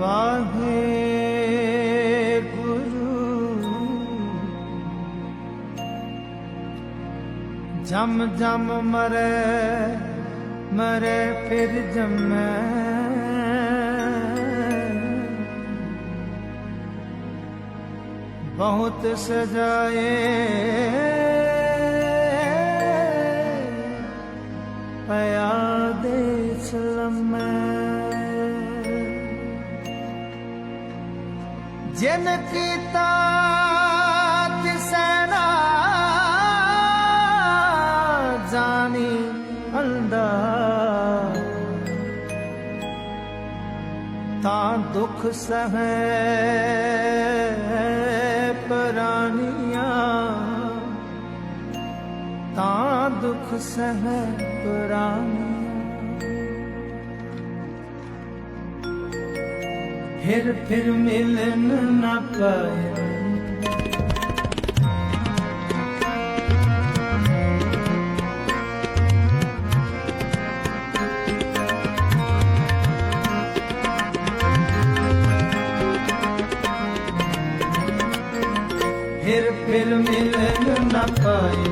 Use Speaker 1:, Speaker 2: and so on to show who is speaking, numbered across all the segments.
Speaker 1: ਵਾਹਿਗੁਰੂ। ਜਮ ਜਮ ਮਰੇ ਮਰੇ ਫਿਰ ਜਮੈ। ਬਹੁਤ ਸਜਾਏ ਜਿਨ ਕੀਤਾ ਤਿਸੈ ਜਾਣੀ ਅੰਦਾ ਤਾਂ ਦੁੱਖ ਸਹੈ ਪਰਾਨੀਆਂ। ਤਾਂ ਦੁੱਖ ਸਹੈ ਪਰਾਨੀਆਂ। ਫਿਰ ਫਿਰ ਮਿਲਨ ਨਾ ਪਾਏ। ਫਿਰ ਫਿਰ ਮਿਲਨ ਨਾ ਪਾਏ।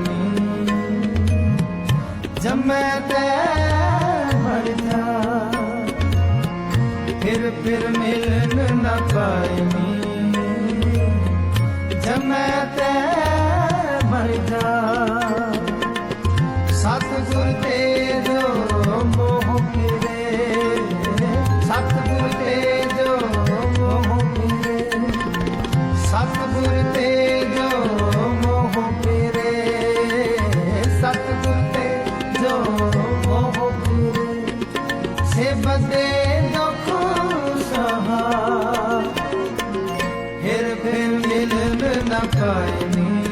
Speaker 1: ਜਮੈ ਤੇ ਫਿਰ ਫਿਰ ਮਿਲਨ ਨਾ ਪਾਈਨੀ ਜਮੈ ਮਿਲਨ ਨਾ ਪਾਇਨੀ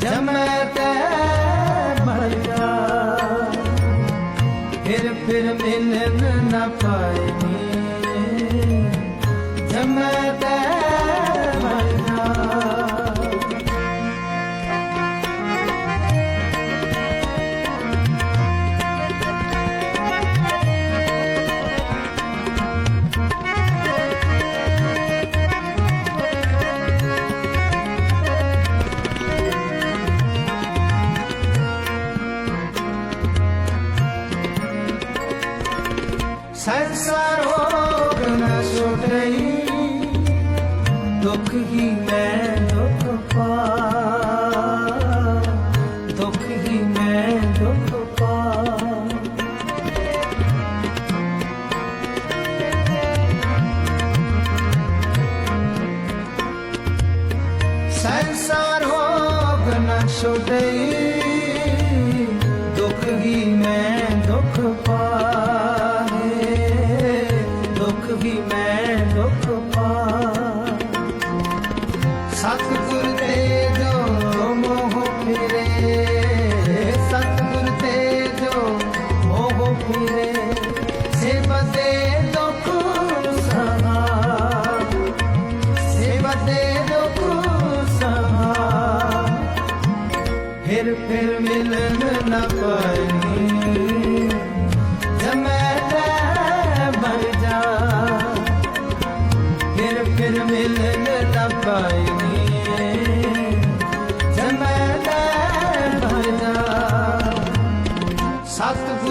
Speaker 1: ਜਮੈ ਤੇ ਮਰ ਫਿਰ ਫਿਰ ਮਿਲਨ ਨਾ ਪਾਇਨੀ ਜਮੈ ਤੇ ਸੰਸਾਰ ਰੋਗ ਨ ਛੁਟਈ ਦੁੱਖ ਹੀ ਮੈਂ ਦੁੱਖ ਪਾ ਦੁੱਖ ਹੀ ਮੈਂ ਦੁੱਖ ਪਾ ਸੰਸਾਰ ਰੋਗ ਨ ਦੁੱਖ ਹੀ ਮੈਂ ਜੋ ਮੋਹ ਫਿਰੇ। ਸੇਵਾ ਦੇ ਦੁੱਖ ਦੁੱਖ ਫਿਰ ਫਿਰ ਮਿਲਨ ਨਾ ਪਾਈ। ਜਮੈ ਤੇ ਮਰ ਜਾ। ਫਿਰ ਫਿਰ ਮਿਲਨ ਨਾ ਪਾਈ।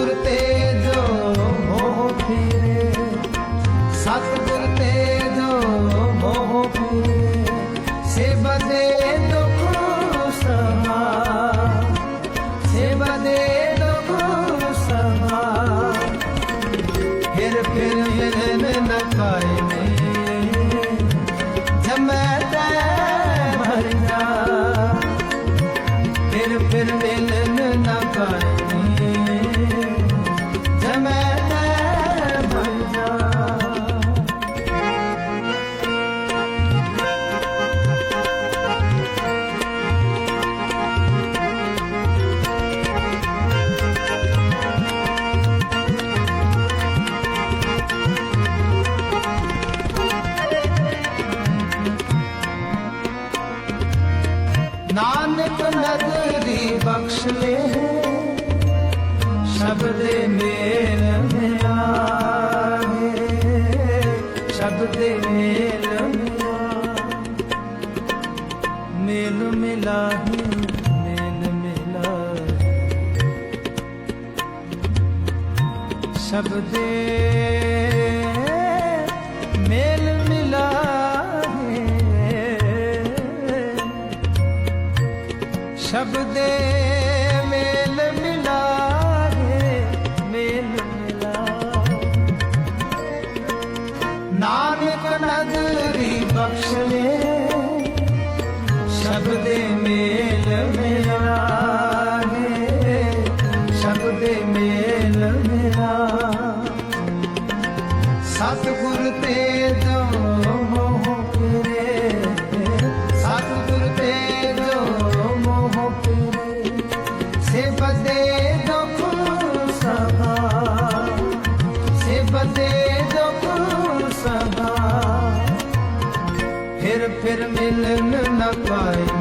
Speaker 1: ਸਤਿਗੁਰ ਤੇ ਜੋ ਮੋਹ ਫਿਰੇ ਸਤਿਗੁਰ ਤੇ ਮੋਹ ਫਿਰੇ ਸੇਵਾ ਦੇ ਦੁੱਖ ਸਹਾ ਸੇਵਾ ਦੇ ਦੁੱਖ ਸਮਾ ਫਿਰ ਫਿਰ ਮਿਲਨ ਨਾ ਪਾਏ ਜਮੈ ਸ਼ਬਦੇ ਮੇਲ ਮਿਲਾਹੇ ਸ਼ਬਦੇ ਮੇਲ ਫਿਰ ਫਿਰ ਮਿਲਨ ਨ ਪਾਏ।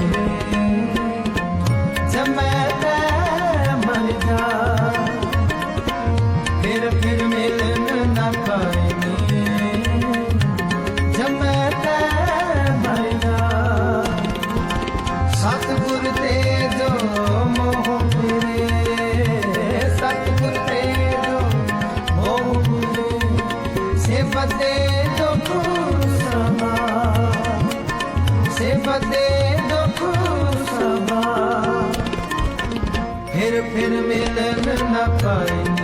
Speaker 1: mind.